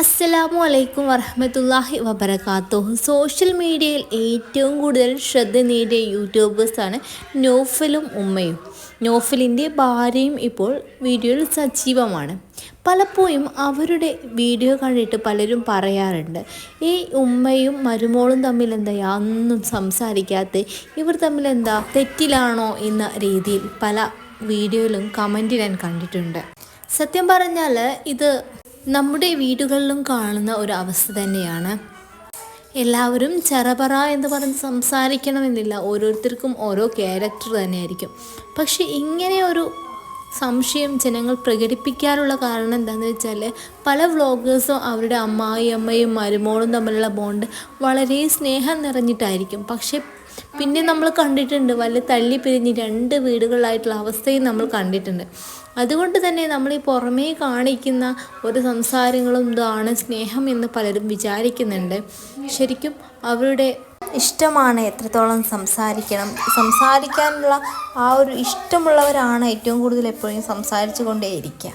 അസ്സലാമു അലൈക്കും വറഹമത്തല്ലാഹി വബർക്കാത്തു സോഷ്യൽ മീഡിയയിൽ ഏറ്റവും കൂടുതൽ ശ്രദ്ധ നേടിയ യൂട്യൂബേഴ്സാണ് നോഫലും ഉമ്മയും. നോഫലിന്റെ ഭാര്യയും ഇപ്പോൾ വീഡിയോയിൽ സജീവമാണ്. പലപ്പോഴും അവരുടെ വീഡിയോ കണ്ടിട്ട് പലരും പറയാറുണ്ട് ഈ ഉമ്മയും മരുമോളും തമ്മിൽ എന്താ? ഒന്നും സംസാരിക്കാത്ത ഇവർ തമ്മിൽ എന്താ? തെറ്റിലാണോ? എന്ന രീതിയിൽ പല വീഡിയോയിലും കമന്റ് ഞാൻ കണ്ടിട്ടുണ്ട്. സത്യം പറഞ്ഞാൽ ഇത് നമ്മുടെ വീടുകളിലും കാണുന്ന ഒരു അവസ്ഥ തന്നെയാണ്. എല്ലാവരും ചെറപറ എന്ന് പറഞ്ഞ് സംസാരിക്കണമെന്നില്ല. ഓരോരുത്തർക്കും ഓരോ ക്യാരക്ടർ തന്നെയായിരിക്കും. പക്ഷെ ഇങ്ങനെ ഒരു സംശയം ജനങ്ങൾ പ്രകടിപ്പിക്കാനുള്ള കാരണം എന്താണെന്ന് വെച്ചാൽ പല വ്ളോഗേഴ്സും അവരുടെ അമ്മായി അമ്മയും മരുമോളും തമ്മിലുള്ള ബോണ്ട് വളരെ സ്നേഹം നിറഞ്ഞിട്ടായിരിക്കും. പക്ഷേ പിന്നെ നമ്മൾ കണ്ടിട്ടുണ്ട് വല്ല തള്ളി പിരിഞ്ഞ് രണ്ട് വീടുകളിലായിട്ടുള്ള അവസ്ഥയും നമ്മൾ കണ്ടിട്ടുണ്ട്. അതുകൊണ്ട് തന്നെ നമ്മൾ ഈ പുറമേ കാണിക്കുന്ന ഒരു സംസാരങ്ങളും ഇതാണ് സ്നേഹം എന്ന് പലരും വിചാരിക്കുന്നുണ്ട്. ശരിക്കും അവരുടെ ഇഷ്ടമാണ് എത്രത്തോളം സംസാരിക്കണം. സംസാരിക്കാനുള്ള ആ ഒരു ഇഷ്ടമുള്ളവരാണ് ഏറ്റവും കൂടുതൽ എപ്പോഴും സംസാരിച്ചു കൊണ്ടേയിരിക്കുക.